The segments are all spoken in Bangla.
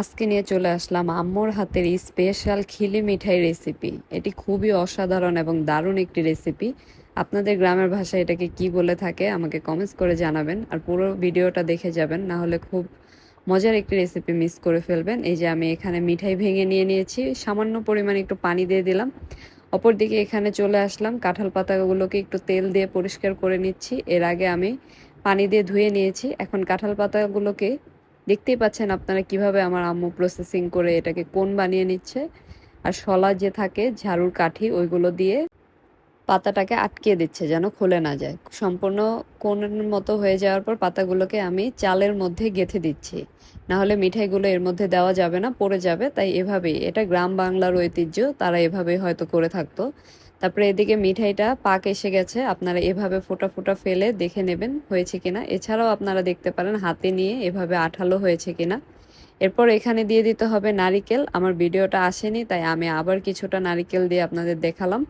আজকে নিয়ে চলে আসলাম আম্মুর হাতের স্পেশাল খিলি মিঠাই রেসিপি এটি খুবই অসাধারণ এবং দারুণ একটি রেসিপি আপনাদের গ্রামের ভাষায় এটাকে কি বলে থাকে আমাকে কমেন্টস করে জানাবেন আর পুরো ভিডিওটা দেখে যাবেন, না হলে খুব মজার একটি রেসিপি মিস করে ফেলবেন। এই যে আমি এখানে মিঠাই ভেঙে নিয়ে নিয়েছি, সামান্য পরিমাণে একটু পানি দিয়ে দিলাম। অপরদিকে এখানে চলে আসলাম, কাঁঠাল পাতাগুলোকে একটু তেল দিয়ে পরিষ্কার করে নিচ্ছি। এর আগে আমি পানি দিয়ে ধুয়ে নিয়েছি। এখন কাঁঠাল পাতাগুলোকে দেখতেই পাচ্ছেন আপনারা কীভাবে আমার আম্মু প্রসেসিং করে এটাকে কোন বানিয়ে নিচ্ছে। আর শলা যে থাকে, ঝাড়ুর কাঠি, ওইগুলো দিয়ে পাতাটাকে আটকে দিচ্ছে যেন খুলে না যায়। সম্পূর্ণ কোনের মতো হয়ে যাওয়ার পর পাতাগুলোকে আমি চালের মধ্যে গেঁথে দিচ্ছি। না হলে মিঠাইগুলো এর মধ্যে দেওয়া যাবে না, পড়ে যাবে। তাই এভাবেই, এটা গ্রাম বাংলার ঐতিহ্য, তারা এভাবেই হয়তো করে থাকতো। তারপরে এদিকে মিঠাইটা পাক এসে গেছে। আপনারা এভাবে ফোটা ফোটা ফেলে দেখে নেবেন হয়েছে কিনা। এছাড়াও আপনারা দেখতে পারেন হাতে নিয়ে এভাবে আঠালো হয়েছে কিনা। এরপর এখানে দিয়ে দিতে হবে নারিকেল। আমার ভিডিওটা আসেনি, তাই আমি আবার কিছুটা নারিকেল দিয়ে আপনাদের দেখালাম।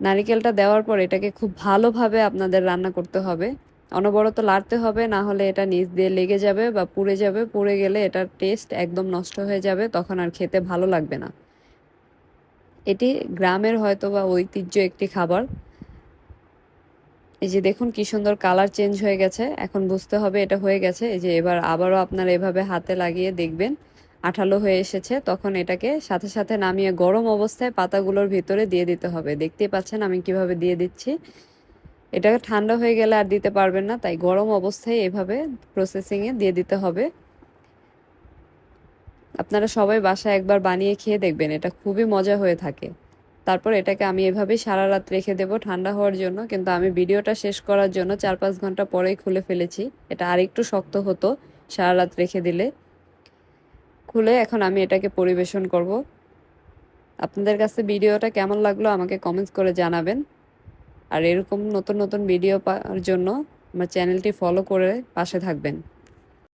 নারিকেলটা দেওয়ার পর এটাকে খুব ভালোভাবে আপনাদের রান্না করতে হবে। অনবরত লাড়তে হবে, না হলে এটা নিচ দিয়ে লেগে যাবে বা পুড়ে যাবে। পুড়ে গেলে এটার টেস্ট একদম নষ্ট হয়ে যাবে, তখন আর খেতে ভালো লাগবে না। এটি গ্রামের হয়তো বা ঐতিহ্য একটি খাবার। এই যে দেখুন কি সুন্দর কালার চেঞ্জ হয়ে গেছে। এখন বুঝতে হবে এটা হয়ে গেছে। এই যে এবার আবারও আপনার এভাবে হাতে লাগিয়ে দেখবেন। আঠালো হয়ে এসেছে। তখন এটাকে সাথে সাথে নামিয়ে গরম অবস্থায় পাতাগুলোর ভিতরে দিয়ে দিতে হবে। দেখতেই পাচ্ছেন আমি কীভাবে দিয়ে দিচ্ছি। এটাকে ঠান্ডা হয়ে গেলে আর দিতে পারবেন না। তাই গরম অবস্থায় এভাবে প্রসেসিংয়ে দিয়ে দিতে হবে। আপনারা সবাই বাসায় একবার বানিয়ে খেয়ে দেখবেন, এটা খুবই মজা হয়ে থাকে। তারপর এটাকে আমি এভাবেই সারা রাত রেখে দেব ঠান্ডা হওয়ার জন্য, কিন্তু আমি ভিডিওটা শেষ করার জন্য চার পাঁচ ঘণ্টা পরেই খুলে ফেলেছি। এটা আরেকটু শক্ত হতো সারা রাত রেখে দিলে। খুলে এখন আমি এটাকে পরিবেশন করব। আপনাদের কাছে ভিডিওটা কেমন লাগল আমাকে কমেন্টস করে জানাবেন। আর এরকম নতুন নতুন ভিডিও পাওয়ার জন্য আমার চ্যানেলটি ফলো করে পাশে থাকবেন।